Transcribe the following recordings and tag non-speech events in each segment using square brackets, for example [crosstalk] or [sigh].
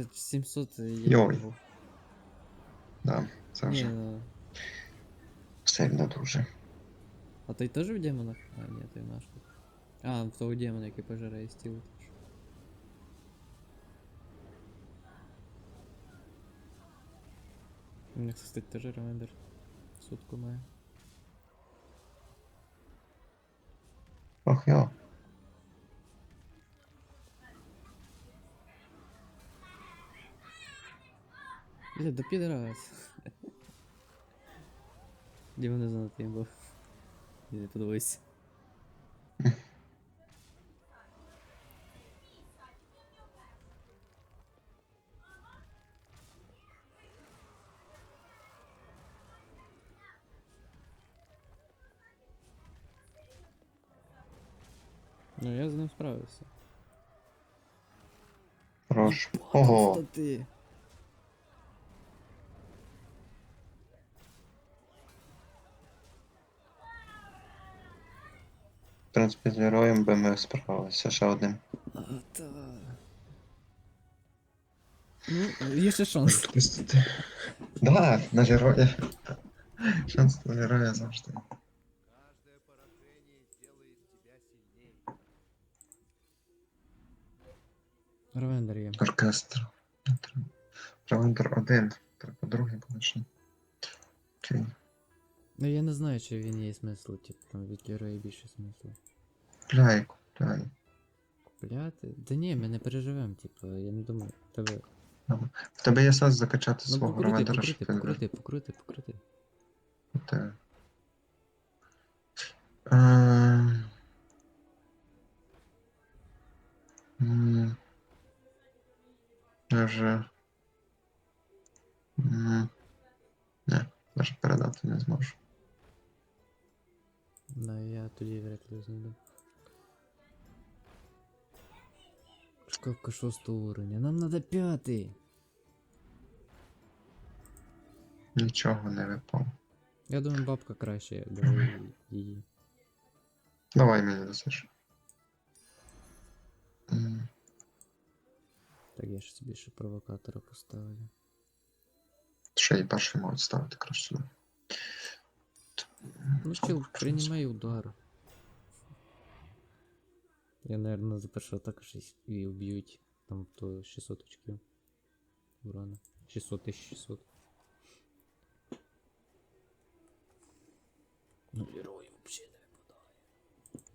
Це 700 є. Йой. був. Да, це Ні, вже ну, сильно дуже. а той теж в демонах? А, ні, той наш. тут. А, в того демона, який пожирає стіл. теж. У них, кстати, теж ревендер. Сутку має. Ох йо. Бля, да підраз. Демон не знаю, ти був. Не подивись. Ну я з ним справився. Хорош. Ого. Ти. В принципі, з героєм би ми справилися ще одним. А, та. Ну, є ще шанс. Да, на героя. Шанс на героя завжди. Каждое поражение делает тебя сильнее. Равендер є. Оркестр. Ревендер один. Треба другий ще. Окей. Ну я не знаю, чи він є смисл, типу, там від героя більше смислу. Купляй, купляй. Купляти? Да ні, ми не переживемо, типу, я не думаю. Тебе. В тебе є сенс закачати Ну свого покрути, покрути, щоб покрути, покрути, покрути. Ем. Я вже. Не, навіть передати не зможу. Да, я тоді вряд ли знайду. Шкафка шостого уровня. Нам надо п'ятий. Нічого не випало. Я думаю, бабка краще, давай її. Давай мені досиш. М. Так, я ж собі ще провокатора поставлю. Ще й перший можуть ставити краще сюди. Ну чел, приймай удар. Я, наверное, за першого також і- вб'ють. Там то 600 очків. Урана. 600 1600. Ну, герой вообще не випадає.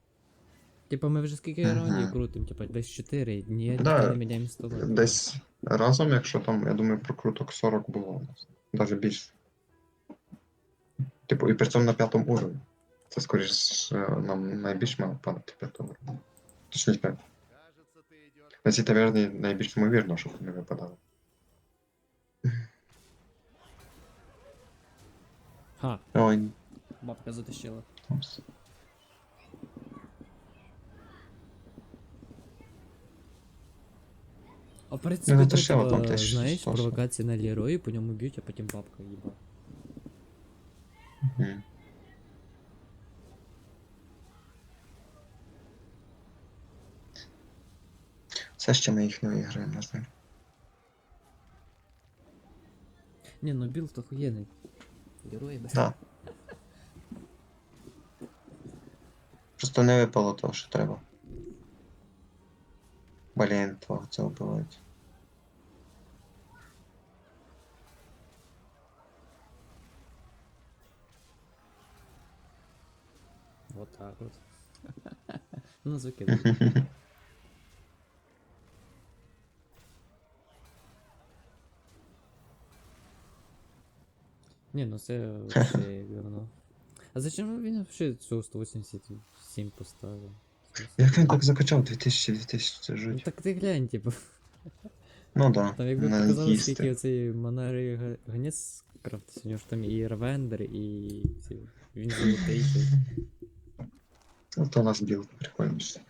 Типа ми вже скільки Мгм. раундів крутим, типа десь 4, ні, Да. не міняємо стола. Десь разом, якщо там, я думаю, прокруток 40 було у нас. Навіть більше. Типу, і при цьому на п'ятому уровні. Це скоріш е, нам найбільш мало падати п'ятого уровня. Точніше, так. Кажется, ты идешь На цій таверні найбільш ймовірно, щоб не випадало. Ха, Ой, бабка затащила. упс. А в принципі, Ну, то, це ще типа, одна теж знаєш, стосна. провокація на Лерої, по ньому б'ють, а потім бабка їба. Мгм. Це ще ми їх не виграємо, на жаль. Не, ну білд охуєнний. Герої без. Да. Просто не випало того, що треба. Блін, твого це вбивають. Вот так вот. [laughs] ну, закидай. [laughs] Не, ну це [laughs] вообще говно. А зачем він вообще цього 187 поставив? Як він так закачав 2000 2000 це Ну так ти глянь, типу. Ну да. Там якби показали, скільки оцей Монари га- Ганець крафтиться, у нього ж там і Равендер, і він золотий. Той. Ну у нас білд прикольніший.